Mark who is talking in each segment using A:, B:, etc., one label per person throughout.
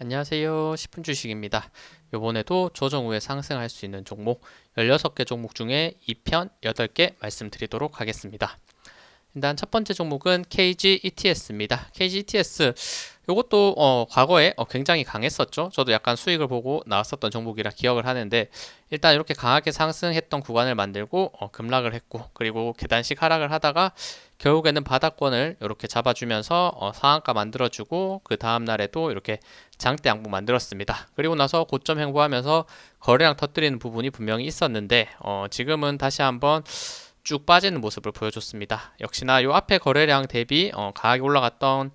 A: 안녕하세요. 10분 주식입니다. 요번에도 조정 후에 상승할 수 있는 종목 16개 종목 중에 2편 8개 말씀드리도록 하겠습니다. 일단 첫 번째 종목은 KG ETS입니다. KG ETS 이것도 어, 과거에 어, 굉장히 강했었죠. 저도 약간 수익을 보고 나왔었던 종목이라 기억을 하는데 일단 이렇게 강하게 상승했던 구간을 만들고 어, 급락을 했고 그리고 계단식 하락을 하다가 결국에는 바닥권을 이렇게 잡아주면서 어, 상한가 만들어주고 그 다음 날에도 이렇게 장대 양봉 만들었습니다. 그리고 나서 고점 횡보하면서 거래량 터뜨리는 부분이 분명히 있었는데 어, 지금은 다시 한번 쭉 빠지는 모습을 보여줬습니다. 역시나 요 앞에 거래량 대비 어, 강하게 올라갔던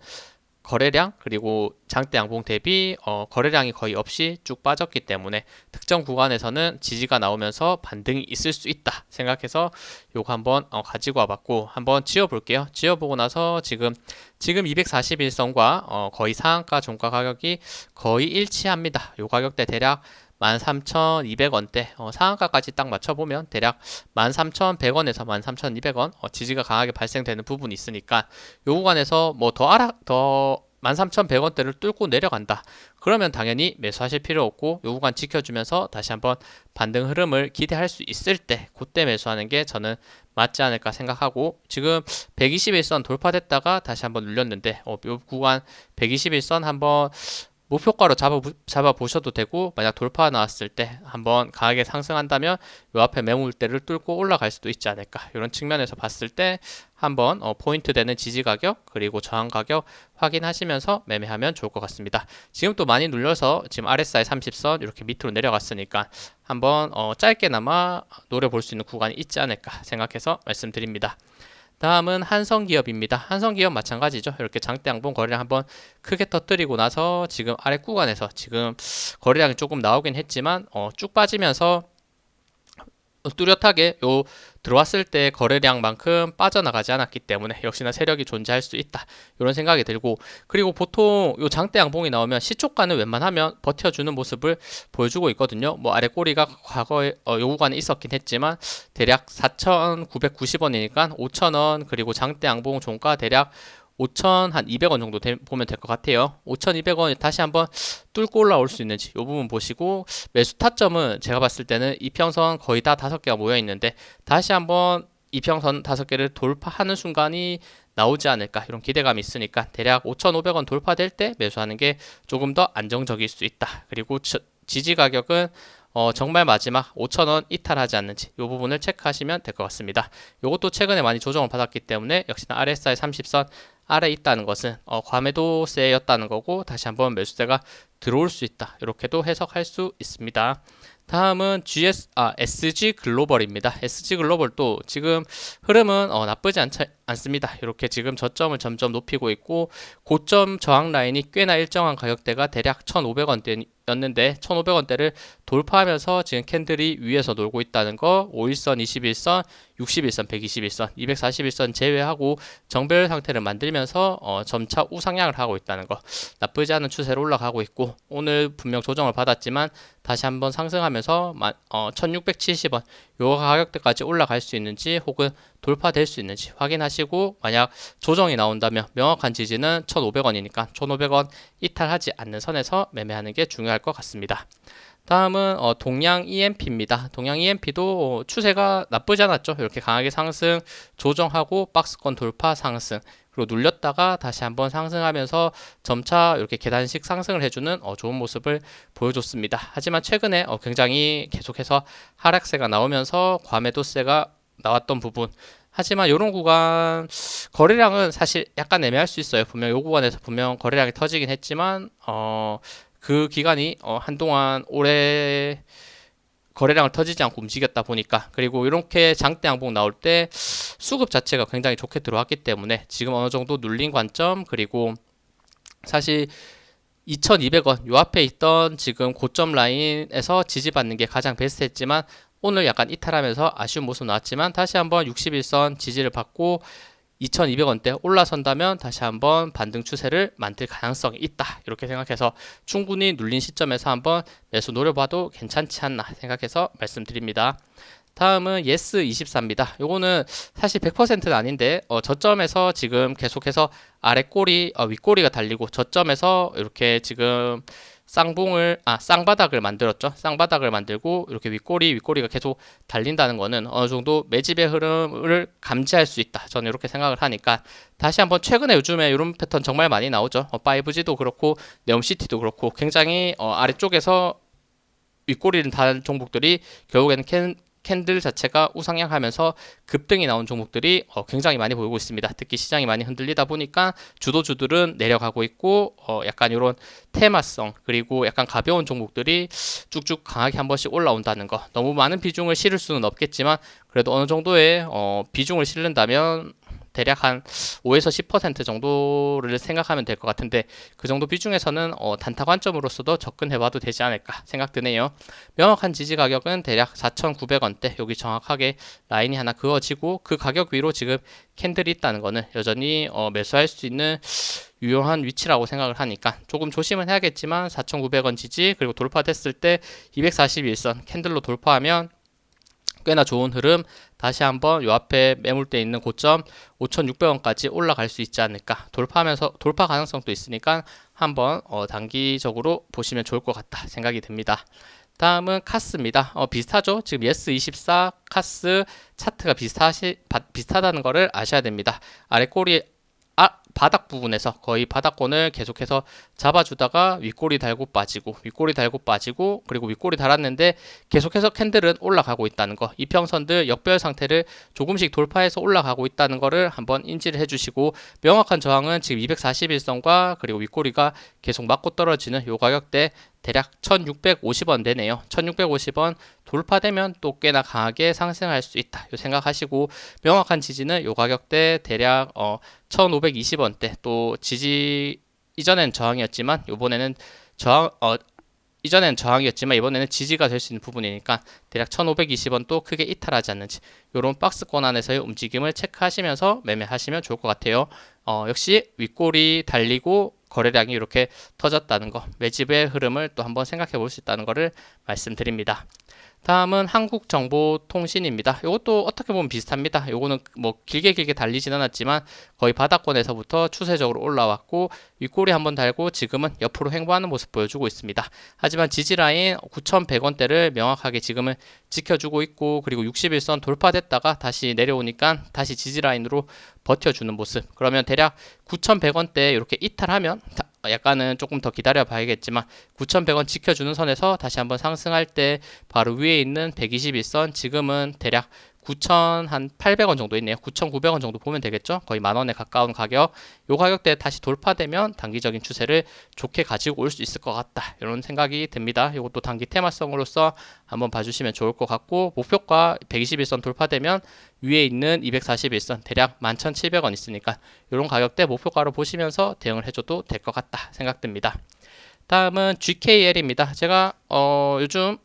A: 거래량 그리고 장대 양봉 대비 어, 거래량이 거의 없이 쭉 빠졌기 때문에 특정 구간에서는 지지가 나오면서 반등이 있을 수 있다 생각해서 요거 한번 어, 가지고 와봤고 한번 지어볼게요. 지어보고 나서 지금 지금 241선과 어, 거의 상한가 종가 가격이 거의 일치합니다. 요 가격대 대략 13,200원대 어, 상한가까지 딱 맞춰보면 대략 13,100원에서 13,200원 어, 지지가 강하게 발생되는 부분이 있으니까 요 구간에서 뭐더 알아 더 13,100원대를 뚫고 내려간다. 그러면 당연히 매수하실 필요 없고 요 구간 지켜주면서 다시 한번 반등 흐름을 기대할 수 있을 때 그때 매수하는 게 저는 맞지 않을까 생각하고 지금 121선 돌파됐다가 다시 한번 눌렸는데 어, 요 구간 121선 한번 목표가로 잡아, 잡아 보셔도 되고 만약 돌파 나왔을 때 한번 강하게 상승한다면 요 앞에 매물대를 뚫고 올라갈 수도 있지 않을까 이런 측면에서 봤을 때 한번 어, 포인트 되는 지지 가격 그리고 저항 가격 확인하시면서 매매하면 좋을 것 같습니다. 지금 또 많이 눌려서 지금 RSI 30선 이렇게 밑으로 내려갔으니까 한번 어, 짧게나마 노려볼 수 있는 구간이 있지 않을까 생각해서 말씀드립니다. 다음은 한성기업입니다. 한성기업 마찬가지죠. 이렇게 장대 양봉 거래량 한번 크게 터뜨리고 나서 지금 아래 구간에서 지금 거래량이 조금 나오긴 했지만 어, 쭉 빠지면서 뚜렷하게 요 들어왔을 때 거래량만큼 빠져나가지 않았기 때문에 역시나 세력이 존재할 수 있다. 이런 생각이 들고 그리고 보통 요 장대 양봉이 나오면 시초가는 웬만하면 버텨주는 모습을 보여주고 있거든요. 뭐 아래 꼬리가 과거에 어, 요 구간에 있었긴 했지만 대략 4,990원이니까 5,000원 그리고 장대 양봉 종가 대략 5천 한 200원 정도 되, 보면 될 것 같아요. 5,200원이 다시 한번 뚫고 올라올 수 있는지 이 부분 보시고 매수 타점은 제가 봤을 때는 이평선 거의 다 다섯 개가 모여 있는데 다시 한번 이평선 다섯 개를 돌파하는 순간이 나오지 않을까 이런 기대감이 있으니까 대략 5,500원 돌파될 때 매수하는 게 조금 더 안정적일 수 있다. 그리고 지지 가격은 어, 정말 마지막 5,000원 이탈하지 않는지 이 부분을 체크하시면 될 것 같습니다. 이것도 최근에 많이 조정을 받았기 때문에 역시나 RSI 30선 아래 있다는 것은 어, 과매도세였다는 거고 다시 한번 매수세가 들어올 수 있다. 이렇게도 해석할 수 있습니다. 다음은 GS 아 SG 글로벌입니다. SG 글로벌도 지금 흐름은 어, 나쁘지 않, 않습니다. 이렇게 지금 저점을 점점 높이고 있고 고점 저항 라인이 꽤나 일정한 가격대가 대략 1,500원대 였는데 1,500원대를 돌파하면서 지금 캔들이 위에서 놀고 있다는 거 5일선, 21선, 61선, 121선, 241선 제외하고 정배열 상태를 만들면서 어, 점차 우상향을 하고 있다는 거. 나쁘지 않은 추세로 올라가고 있고 오늘 분명 조정을 받았지만 다시 한번 상승하면서 어, 1670원 요 가격대까지 올라갈 수 있는지 혹은 돌파될 수 있는지 확인하시고 만약 조정이 나온다면 명확한 지지는 1,500원이니까 1,500원 이탈하지 않는 선에서 매매하는 게 중요 할 것 같습니다. 다음은 어, 동양 EMP입니다. 동양 EMP도 추세가 나쁘지 않았죠. 이렇게 강하게 상승 조정하고 박스권 돌파 상승 그리고 눌렸다가 다시 한번 상승하면서 점차 이렇게 계단식 상승을 해주는 어, 좋은 모습을 보여줬습니다. 하지만 최근에 어, 굉장히 계속해서 하락세가 나오면서 과매도세가 나왔던 부분 하지만 이런 구간 거래량은 사실 약간 애매할 수 있어요. 분명 이 구간에서 분명 거래량이 터지긴 했지만 어, 그 기간이 어, 한동안 오래 거래량을 터지지 않고 움직였다 보니까 그리고 이렇게 장대 양봉 나올 때 수급 자체가 굉장히 좋게 들어왔기 때문에 지금 어느 정도 눌린 관점 그리고 사실 2200원 요 앞에 있던 지금 고점 라인에서 지지받는 게 가장 베스트했지만 오늘 약간 이탈하면서 아쉬운 모습 나왔지만 다시 한번 61선 지지를 받고 2200원대 올라선다면 다시 한번 반등 추세를 만들 가능성이 있다. 이렇게 생각해서 충분히 눌린 시점에서 한번 매수 노려봐도 괜찮지 않나 생각해서 말씀드립니다. 다음은 yes24입니다. 요거는 사실 100%는 아닌데 어, 저점에서 지금 계속해서 아래 꼬리, 어, 윗꼬리가 달리고 저점에서 이렇게 지금 쌍봉을 아 쌍바닥을 만들었죠. 쌍바닥을 만들고 이렇게 윗꼬리 윗꼬리가 계속 달린다는 거는 어느 정도 매집의 흐름을 감지할 수 있다. 저는 이렇게 생각을 하니까 다시 한번 최근에 요즘에 이런 패턴 정말 많이 나오죠. 어, 5G도 그렇고 네옴시티도 그렇고 굉장히 어, 아래쪽에서 윗꼬리를 단 종목들이 결국에는 캔, 캔들 자체가 우상향하면서 급등이 나온 종목들이 어, 굉장히 많이 보이고 있습니다. 특히 시장이 많이 흔들리다 보니까 주도주들은 내려가고 있고 어, 약간 이런 테마성 그리고 약간 가벼운 종목들이 쭉쭉 강하게 한 번씩 올라온다는 거. 너무 많은 비중을 실을 수는 없겠지만 그래도 어느 정도의 어, 비중을 실른다면 대략 한 5에서 10% 정도를 생각하면 될 것 같은데 그 정도 비중에서는 어, 단타 관점으로서도 접근해봐도 되지 않을까 생각드네요. 명확한 지지 가격은 대략 4,900원대 여기 정확하게 라인이 하나 그어지고 그 가격 위로 지금 캔들이 있다는 거는 여전히 어, 매수할 수 있는 유효한 위치라고 생각을 하니까 조금 조심은 해야겠지만 4,900원 지지 그리고 돌파됐을 때 241선 캔들로 돌파하면 꽤나 좋은 흐름 다시 한번 요 앞에 매물대 있는 고점 5,600원까지 올라갈 수 있지 않을까 돌파하면서 돌파 가능성도 있으니까 한번 어, 단기적으로 보시면 좋을 것 같다 생각이 듭니다. 다음은 카스입니다. 어, 비슷하죠? 지금 예스24 카스 차트가 비슷하시, 바, 비슷하다는 것을 아셔야 됩니다. 아래 꼬리 아, 바닥 부분에서 거의 바닥권을 계속해서 잡아주다가 윗꼬리 달고 빠지고 윗꼬리 달고 빠지고 그리고 윗꼬리 달았는데 계속해서 캔들은 올라가고 있다는 거. 이평선들 역별 상태를 조금씩 돌파해서 올라가고 있다는 거를 한번 인지를 해주시고 명확한 저항은 지금 241선과 그리고 윗꼬리가 계속 맞고 떨어지는 요 가격대 대략 1650원 되네요. 1650원 돌파되면 또 꽤나 강하게 상승할 수 있다. 요 생각하시고 명확한 지지는 요 가격대 대략 어 1520원대 또 지지 이전엔 저항이었지만 이번에는 저항 어 이전엔 저항이었지만 이번에는 지지가 될 수 있는 부분이니까 대략 1520원 또 크게 이탈하지 않는지 이런 박스권 안에서의 움직임을 체크하시면서 매매하시면 좋을 것 같아요. 어, 역시 윗골이 달리고 거래량이 이렇게 터졌다는 거 매집의 흐름을 또 한번 생각해 볼 수 있다는 것을 말씀드립니다. 다음은 한국정보통신입니다. 이것도 어떻게 보면 비슷합니다. 이거는 뭐 길게 길게 달리진 않았지만 거의 바닥권에서부터 추세적으로 올라왔고 윗골이 한번 달고 지금은 옆으로 횡보하는 모습 보여주고 있습니다. 하지만 지지라인 9,100원대를 명확하게 지금은 지켜주고 있고 그리고 61선 돌파됐다가 다시 내려오니까 다시 지지라인으로 버텨주는 모습. 그러면 대략 9,100원대 이렇게 이탈하면 약간은 조금 더 기다려 봐야겠지만 9,100원 지켜주는 선에서 다시 한번 상승할 때 바로 위에 있는 121선 지금은 대략 9,800원 정도 있네요. 9,900원 정도 보면 되겠죠? 거의 만 원에 가까운 가격. 요 가격대에 다시 돌파되면 단기적인 추세를 좋게 가지고 올 수 있을 것 같다. 이런 생각이 듭니다. 이것도 단기 테마성으로서 한번 봐주시면 좋을 것 같고 목표가 121선 돌파되면 위에 있는 241선 대략 11,700원 있으니까 이런 가격대 목표가로 보시면서 대응을 해줘도 될 것 같다 생각됩니다. 다음은 GKL입니다. 제가 어, 요즘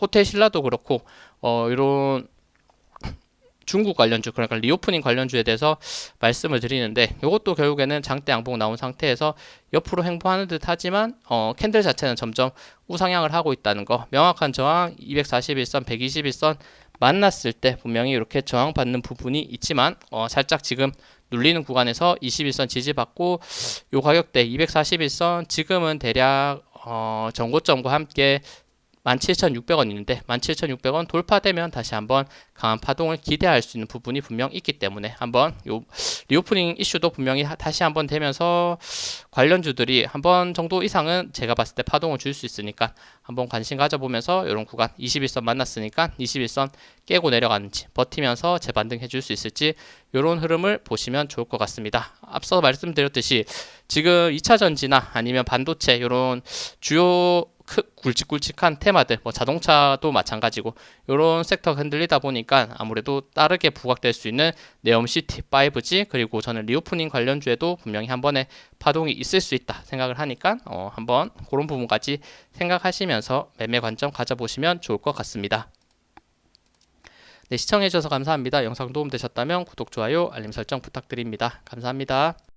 A: 호텔 신라도 그렇고 어, 이런 중국 관련주 그러니까 리오프닝 관련주에 대해서 말씀을 드리는데 이것도 결국에는 장대 양봉 나온 상태에서 옆으로 행보하는 듯 하지만 어, 캔들 자체는 점점 우상향을 하고 있다는 거. 명확한 저항 241선 121선 만났을 때 분명히 이렇게 저항받는 부분이 있지만 어, 살짝 지금 눌리는 구간에서 21선 지지받고 요 가격대 241선 지금은 대략 어, 전고점과 함께 17,600원 있는데 17,600원 돌파되면 다시 한번 강한 파동을 기대할 수 있는 부분이 분명 있기 때문에 한번 요 리오프닝 이슈도 분명히 다시 한번 되면서 관련주들이 한번 정도 이상은 제가 봤을 때 파동을 줄 수 있으니까 한번 관심 가져보면서 이런 구간 21선 만났으니까 21선 깨고 내려가는지 버티면서 재반등 해 줄 수 있을지 이런 흐름을 보시면 좋을 것 같습니다. 앞서 말씀드렸듯이 지금 2차 전지나 아니면 반도체 이런 주요 크, 굵직굵직한 테마들, 뭐 자동차도 마찬가지고 이런 섹터가 흔들리다 보니까 아무래도 빠르게 부각될 수 있는 네옴시티, 5G 그리고 저는 리오프닝 관련주에도 분명히 한 번에 파동이 있을 수 있다 생각을 하니까 어, 한번 그런 부분까지 생각하시면서 매매 관점 가져보시면 좋을 것 같습니다. 네, 시청해주셔서 감사합니다. 영상 도움되셨다면 구독, 좋아요, 알림 설정 부탁드립니다. 감사합니다.